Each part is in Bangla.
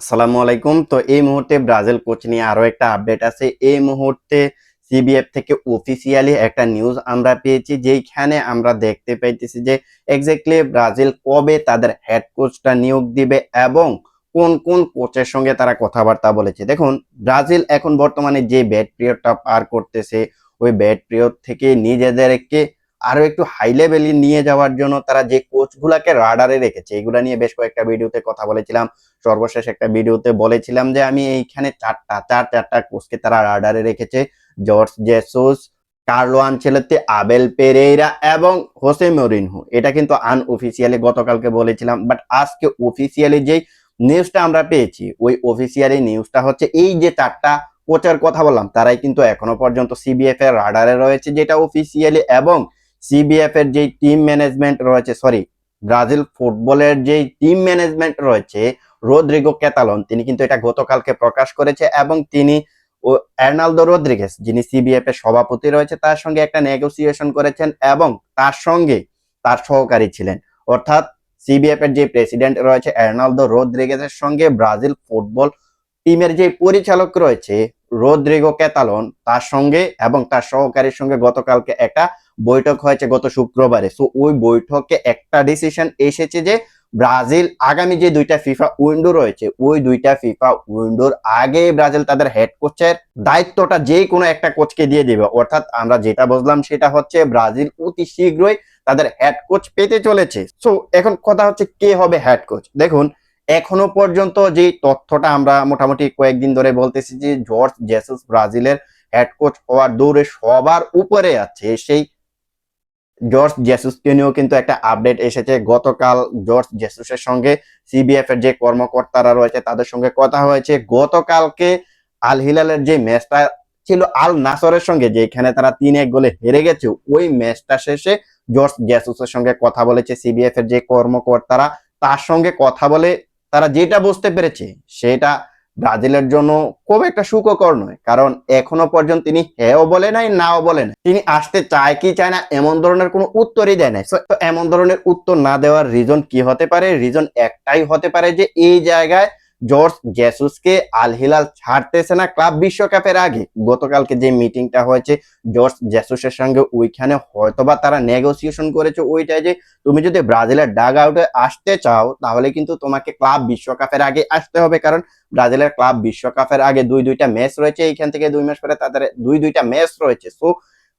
আসসালামু আলাইকুম। তো এই মুহূর্তে ব্রাজিল কোচ নিয়ে আরও একটা আপডেট আছে। এই মুহূর্তে সিবিএফ থেকে অফিসিয়ালি একটা নিউজ আমরা পেয়েছি, যেইখানে আমরা দেখতে পাইতেছি যে এক্স্যাক্টলি ব্রাজিল কবে তাদের হেড কোচটা নিয়োগ দিবে এবং কোন কোন কোচের সঙ্গে তারা কথাবার্তা বলেছে। দেখুন, ব্রাজিল এখন বর্তমানে যে ব্যাট পিরিয়ডটা পার করতেছে, ওই ব্যাট পিরিয়ড থেকে নিজেদেরকে আরও একটু হাই লেভেলে নিয়ে যাওয়ার জন্য তারা যে কোচগুলাকে রাডারে রেখেছে, এগুলা নিয়ে বেশ কয়েকটা ভিডিওতে কথা বলেছিলাম। সর্বশেষ একটা ভিডিওতে বলেছিলাম যে আমি এইখানে চারটা, চার চারটা কোচকে তারা রাডারে রেখেছে। Jorge Jesus, Carlo Ancelotti, Abel Ferreira এবং হোসে মরিনহো। এটা কিন্তু আনঅফিসিয়ালি গতকালকে বলেছিলাম বাট আজকে অফিসিয়ালি যেই নিউজটা আমরা পেয়েছি, ওই অফিসিয়ালি নিউজটা হচ্ছে এই যে চারটা কোচের কথা বললাম, তারাই কিন্তু এখনও পর্যন্ত সিবিএফ এর রাডারে রয়েছে যেটা অফিসিয়ালি এবং সিবিএফ এর যে টিম ম্যানেজমেন্ট রয়েছে সরি ব্রাজিল ফুটবলের যে টিম ম্যানেজমেন্ট রয়েছে রোদ্রিগো ক্যাতালন, তিনি কিন্তু এটা গতকালকে প্রকাশ করেছে এবং তিনি ও এর্নালদো রদ্রিগেস যিনি সিবিএফ এর সভাপতি রয়েছে, তার সঙ্গে একটা নেগোসিয়েশন করেছেন এবং তার সঙ্গে তার সহকারী ছিলেন। অর্থাৎ সিবিএফ এর যে প্রেসিডেন্ট রয়েছে এর্নালদো রদ্রিগেসের সঙ্গে ব্রাজিল ফুটবল টিমের যে পরিচালক রয়েছে, রদ্রিগো ক্যাতালন, তার সঙ্গে এবং তার সহকারীর সঙ্গে গতকালকে একটা বৈঠক হয়েছে গত শুক্রবারে। সো ওই বৈঠকে একটা ডিসিশন এসেছে যে ব্রাজিল আগামী যে দুইটা ফিফা উইন্ডো রয়েছে, ওই দুইটা ফিফা উইন্ডোর আগে ব্রাজিল তাদের হেড কোচের দায়িত্বটা যে কোনো একটা কোচকে দিয়ে দেবে। অর্থাৎ আমরা যেটা বুঝলাম সেটা হচ্ছে ব্রাজিল অতি শীঘ্রই তাদের হেড কোচ পেতে চলেছে। সো এখন কথা হচ্ছে কে হবে হেড কোচ দেখুন, এখনও পর্যন্ত যে তথ্যটা আমরা মোটামুটি কয়েকদিন ধরে বলতেছি যে, জর্জ জেসুস ব্রাজিলের হেড কোচ হওয়ার দৌড়ে সবার উপরে আছে। সেই জর্জ জেসুসকে নিয়েও কিন্তু একটা আপডেট এসেছে। গতকাল জর্জ জেসুসের সঙ্গে সিবিএফ এর যে কর্মকর্তারা রয়েছে তাদের সঙ্গে কথা হয়েছে। গতকালকে আল হিলালের যে ম্যাচটা ছিল আল নাসরের সঙ্গে, যেখানে তারা তিন এক গোলে হেরে গেছে, ওই ম্যাচটা শেষে জর্জ জেসুসের সঙ্গে কথা বলেছে সিবিএফ এর যে কর্মকর্তারা। তার সঙ্গে কথা বলে তারা যেটা বুঝতে পেরেছে, সেটা ব্রাজিলের জন্য খুব একটা সুখকর নয়, কারণ এখনও পর্যন্ত তিনি হ্যাঁও বলে নাই, নাও বলে নাই। তিনি আসতে চায় কি চায় না, এমন ধরনের কোনো উত্তরই দেয় নাই। এমন ধরনের উত্তর না দেওয়ার রিজন কি হতে পারে? রিজন একটাই হতে পারে যে এই জায়গায় জর্জ জেসুসকে আল হিলাল ছাড়তেছে না ক্লাব বিশ্বকাপের আগে। গতকালকে যে মিটিংটা হয়েছে, জর্জ জেসুসের সঙ্গে ওইখানে হয়তোবা তারা নেগোসিয়েশন করেছে ওইটাই যে, তুমি যদি ব্রাজিলের ডাগ আউটে আসতে চাও, তাহলে কিন্তু তোমাকে ক্লাব বিশ্বকাপের আগে আসতে হবে। কারণ ব্রাজিলের ক্লাব বিশ্বকাপের আগে দুই দুইটা ম্যাচ রয়েছে, এইখান থেকে দুই মাস পরে তাদের দুই দুইটা ম্যাচ রয়েছে। সো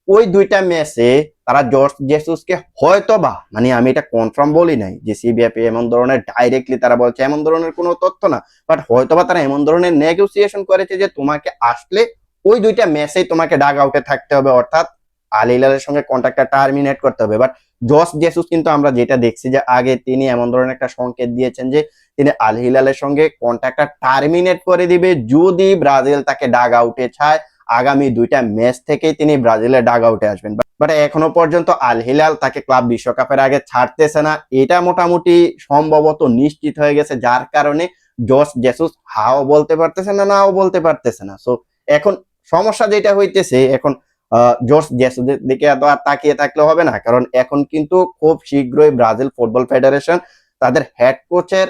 ওই দুইটা ম্যাচে তারা জর্জ জেসুসকে হয়তো বা মানে আমি এটা কনফার্ম বলি নাই যে সিবিএফ এমন ধরনের ডাইরেক্টলি তারা বলছে, এমন ধরনের কোনো তথ্য না বাট হয়তোবা তারা এমন ধরনের নেগোসিয়েশন করেছে যে তোমাকে আসলে ওই দুইটা ম্যাচেই তোমাকে ডাগ আউটে থাকতে হবে, অর্থাৎ আল হিলালের সঙ্গে কন্ট্রাক্টটা টার্মিনেট করতে হবে। বাট জস জেসুস কিন্তু আমরা যেটা দেখছি যে আগে তিনি এমন ধরনের একটা সংকেত দিয়েছেন যে তিনি আল হিলালের সঙ্গে কন্ট্রাক্টটা টার্মিনেট করে দিবে, যদি ব্রাজিল তাকে ডাগ আউটে চায় আগামী দুইটা ম্যাচ থেকেই তিনি ব্রাজিলের ডাগ আউটে আসবেন বাট এখনও পর্যন্ত আল হিলাল তাকে ক্লাব বিশ্বকাপের আগে ছাড়তেছে না। এটা মোটামুটি সম্ভবত নিশ্চিত হয়ে গেছে, যার কারণে জস জেসুস হাও বলতে পারতেছে না, নাও বলতে পারতেছে না। সো এখন সমস্যা যেটা হইতেছে, এখন জোস জেসুদের দিকে আর তাকিয়ে থাকলে হবে না। কারণ এখন কিন্তু খুব শীঘ্রই ব্রাজিল ফুটবল ফেডারেশন তাদের হেড কোচের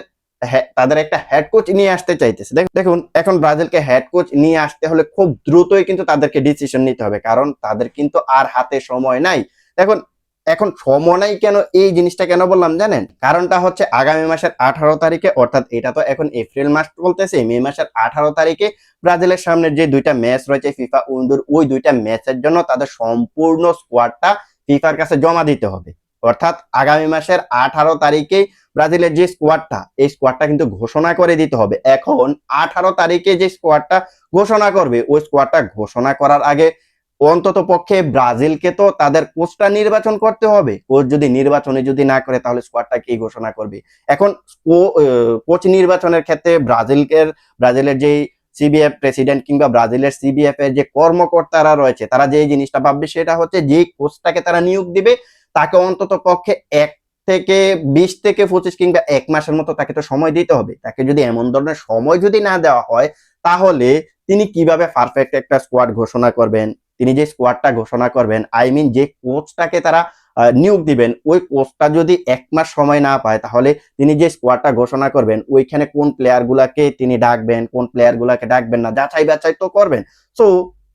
তাদের একটা হেড কোচ নিয়ে আসতে চাইতেছে। দেখুন, এখন ব্রাজিলকে হেড কোচ নিয়ে আসতে হলে খুব দ্রুতই কিন্তু তাদেরকে ডিসিশন নিতে হবে। কারণ তাদের কিন্তু আর হাতে সময় নাই। দেখুন, এখন সময় নাই কেন? এই জিনিসটা কেন বললাম জানেন? কারণটা হচ্ছে আগামী মাসের আঠারো তারিখে, অর্থাৎ এটা তো এখন এপ্রিল মাস বলতেছে মে মাসের আঠারো তারিখে ব্রাজিলের সামনে যে দুইটা ম্যাচ রয়েছে ফিফা উইন্ডোর ওই দুইটা ম্যাচের জন্য তাদের সম্পূর্ণ স্কোয়াডটা ফিফার কাছে জমা দিতে হবে। অর্থাৎ আগামী মাসের আঠারো তারিখে ব্রাজিলের যে স্কোয়াডটা এই স্কোয়াডটা কিন্তু ঘোষণা করে দিতে হবে। এখন আঠারো তারিখে যে স্কোয়াডটা ঘোষণা করবে, ওই স্কোয়াডটা ঘোষণা করার আগে অন্তত পক্ষে ব্রাজিলকে তো তাদের কোচটা নির্বাচন করতে হবে। কোচ যদি নির্বাচনে যদি না করে, তাহলে স্কোয়াডটা কি ঘোষণা করবে? এখন কোচ নির্বাচনের ক্ষেত্রে ব্রাজিলকে ব্রাজিলের যেই সিবিএফ প্রেসিডেন্ট কিংবা ব্রাজিলের সিবিএফ এর যে কর্মকর্তারা রয়েছে, তারা যে জিনিসটা ভাববে, সেটা হচ্ছে যে কোচটাকে তারা নিয়োগ দিবে তাকে অন্তত পক্ষে এক থেকে বিশ থেকে পঁচিশ কিংবা এক মাসের মতো তাকে তো সময় দিতে হবে। তাকে যদি এমন ধরনের সময় যদি না দেওয়া হয়, তাহলে তিনি কীভাবে পারফেক্ট একটা স্কোয়াড ঘোষণা করবেন? তিনি যে স্কোয়াডটা ঘোষণা করবেন আই মিন যে কোচটাকে তারা নিয়োগ দিবেন, ওই কোচটা যদি এক মাস সময় না পায়, তাহলে তিনি যে স্কোয়াডটা ঘোষণা করবেন, ওইখানে কোন প্লেয়ার গুলাকে তিনি ডাকবেন, কোন প্লেয়ার গুলাকে ডাকবেন না যাচাই বাছাই তো করবেন। সো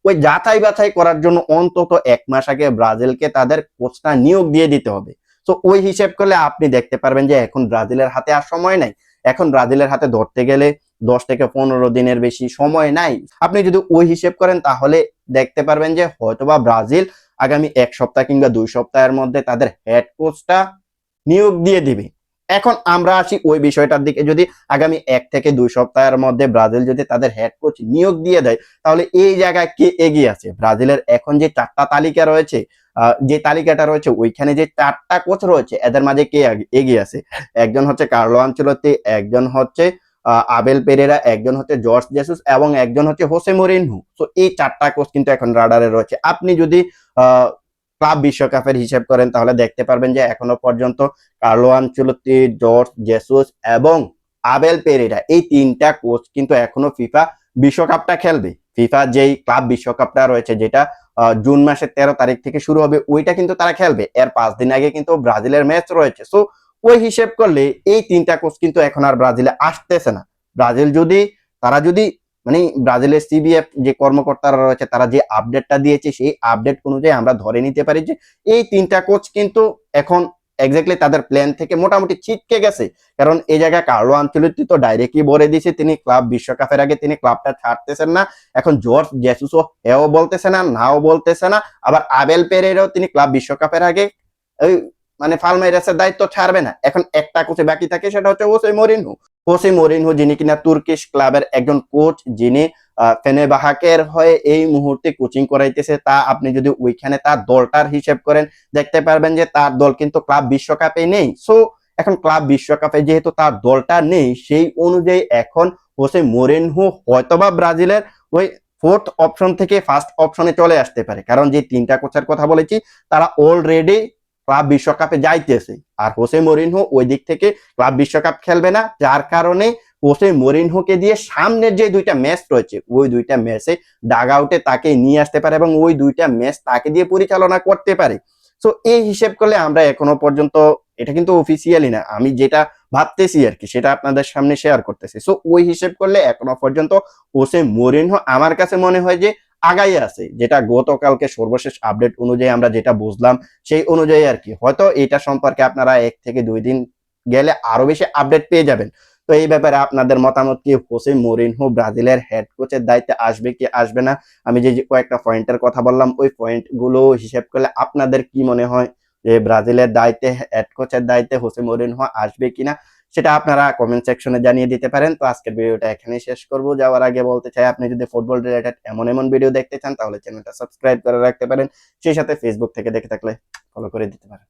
ওই যাচাই বাছাই করার জন্য অন্তত এক মাস আগে ব্রাজিলকে তাদের কোচটা নিয়োগ দিয়ে দিতে হবে। তো ওই হিসেব করলে আপনি দেখতে পারবেন যে এখন ব্রাজিলের হাতে আর সময় নাই। এখন ব্রাজিলের হাতে ধরতে গেলে দশ থেকে পনেরো দিনের বেশি সময় নাই। আপনি যদি ওই হিসেব করেন তাহলে দেখতে পারবেন যে হয়তোবা ব্রাজিল আগামী এক সপ্তাহ কিংবা দুই সপ্তাহের মধ্যে তাদের হেড কোচটা নিয়োগ দিয়ে দিবে। এখন আমরা আসি ওই বিষয়টার দিকে। যদি আগামী এক থেকে দুই সপ্তাহের মধ্যে ব্রাজিল যদি তাদের হেড কোচ নিয়োগ দিয়ে দেয়, তাহলে এই জায়গায় কে এগিয়ে আছে? ব্রাজিলের এখন যে চারটা তালিকা রয়েছে যে তালিকাটা রয়েছে, ওইখানে যে চারটা কোচ রয়েছে, এদের মাঝে কে এগিয়ে আছে? একজন হচ্ছে কার্লো আঞ্চলতি একজন হচ্ছে আবেল পেরেরা, একজন হচ্ছে জর্জ জেসুস এবং একজন হচ্ছে হোসে মরিনহু। তো এই চারটা কোচ কিন্তু এখন রাডারে রয়েছে। আপনি যদি ক্লাব বিশ্বকাপের হিসেব করেন, তাহলে দেখতে পারবেন যে এখনও পর্যন্ত কার্লো আঞ্চলতি জর্জ, জেসুস এবং আবেল পেরেরা এই তিনটা কোচ কিন্তু এখনও ফিফা বিশ্বকাপটা খেলবে। ফিফা যেই ক্লাব বিশ্বকাপটা রয়েছে যেটা জুন মাসের তেরো তারিখ থেকে শুরু হবে, ওইটা কিন্তু তারা খেলবে। এর পাঁচ দিন আগে কিন্তু ব্রাজিলের ম্যাচ রয়েছে। সো ওই হিসেব করলে এই তিনটা কোচ কিন্তু এখন আর ব্রাজিলে আসতেছে না। ব্রাজিল যদি, তারা যদি মানে ব্রাজিলের সিবিএফ যে কর্মকর্তারা রয়েছে, তারা যে আপডেটটা দিয়েছে, সেই আপডেট অনুযায়ী আমরা ধরে নিতে পারি যে এই তিনটা কোচ কিন্তু এখন এক্স্যাক্টলি তাদের প্ল্যান থেকে মোটামুটি ছিটকে গেছে। কারণ এই জায়গায় কার্লো আঞ্চলিক তো ডাইরেক্টলি বলে দিয়েছে, তিনি ক্লাব বিশ্বকাপের আগে তিনি ক্লাবটা ছাড়তেছেন না, এখন জর্জ জেসুসও হেও বলতেছে না, নাও বলতেছে না, আবার আবেল পেরেরও তিনি ক্লাব বিশ্বকাপের আগে ওই মানে ফালমাইরাসের দায়িত্ব ছাড়বে না। এখন একটা কোচে বাকি থাকে, সেটা হচ্ছে ওসে মরিনহু। ওসে মরিনহু, যিনি কিনা তুর্কিশ ক্লাবের একজন কোচ, যিনি ফেনেবাহাকের হয়ে এই মুহূর্তে কোচিং করাইতেছে, তা আপনি যদি ওইখানে তার দলটার হিসেব করেন, দেখতে পারবেন যে তার দল কিন্তু ক্লাব বিশ্বকাপে নেই। সো এখন ক্লাব বিশ্বকাপে যেহেতু তার দলটা নেই, সেই অনুযায়ী এখন হোসে মোরেনহু হয়তোবা ব্রাজিলের ওই ফোর্থ অপশন থেকে ফার্স্ট অপশনে চলে আসতে পারে। কারণ যে তিনটা কোচের কথা বলেছি, তারা অলরেডি ক্লাব বিশ্বকাপে যাইতেছে। আর হোসে মরিনহো ওই দিক থেকে ক্লাব বিশ্বকাপ খেলবে না, যার কারণে হোসে মরিনহোকে দিয়ে সামনের যে দুইটা ম্যাচ রয়েছে, ওই দুইটা ম্যাচে ডাগ আউটে তাকে নিয়ে আসতে পারে এবং ওই দুইটা ম্যাচ তাকে দিয়ে পরিচালনা করতে পারে। সো এই হিসেব করলে আমরা এখনও পর্যন্ত এটা কিন্তু অফিসিয়ালি না, আমি যেটা ভাবতেছি আর কি, সেটা আপনাদের সামনে শেয়ার করতেছি। সো ওই হিসেব করলে এখনও পর্যন্ত হোসে মরিনহো আমার কাছে মনে হয় যে আগাই আছে, যেটা গতকালকে সর্বশেষ আপডেট অনুযায়ী আমরা যেটা বুঝলাম, সেই অনুযায়ী আর কি। হয়তো এটা সম্পর্কে আপনারা এক থেকে দুই দিন গেলে আরও বেশি আপডেট পেয়ে যাবেন। তো এই ব্যাপারে আপনাদের মতামত কি? হোসে মরিনহো ব্রাজিলের হেড কোচের দায়িত্বে আসবে কি আসবে না? আমি যে কয়েকটা পয়েন্টের কথা বললাম, ওই পয়েন্টগুলো হিসেব করলে আপনাদের কি মনে হয় যে ব্রাজিলের দায়িত্বে হেড কোচের দায়িত্বে হোসে মরিনহো আসবে কিনা? সেটা আপনারা কমেন্ট সেকশনে জানিয়ে দিতে পারেন। তো আজকের ভিডিওটা এখানেই শেষ করব। যাওয়ার আগে বলতে চাই, আপনি যদি ফুটবল রিলেটেড এমন এমন ভিডিও দেখতে চান, তাহলে চ্যানেলটা সাবস্ক্রাইব করে রাখতে পারেন। সেই সাথে ফেসবুক থেকে দেখে থাকলে ফলো করে দিতে পারেন।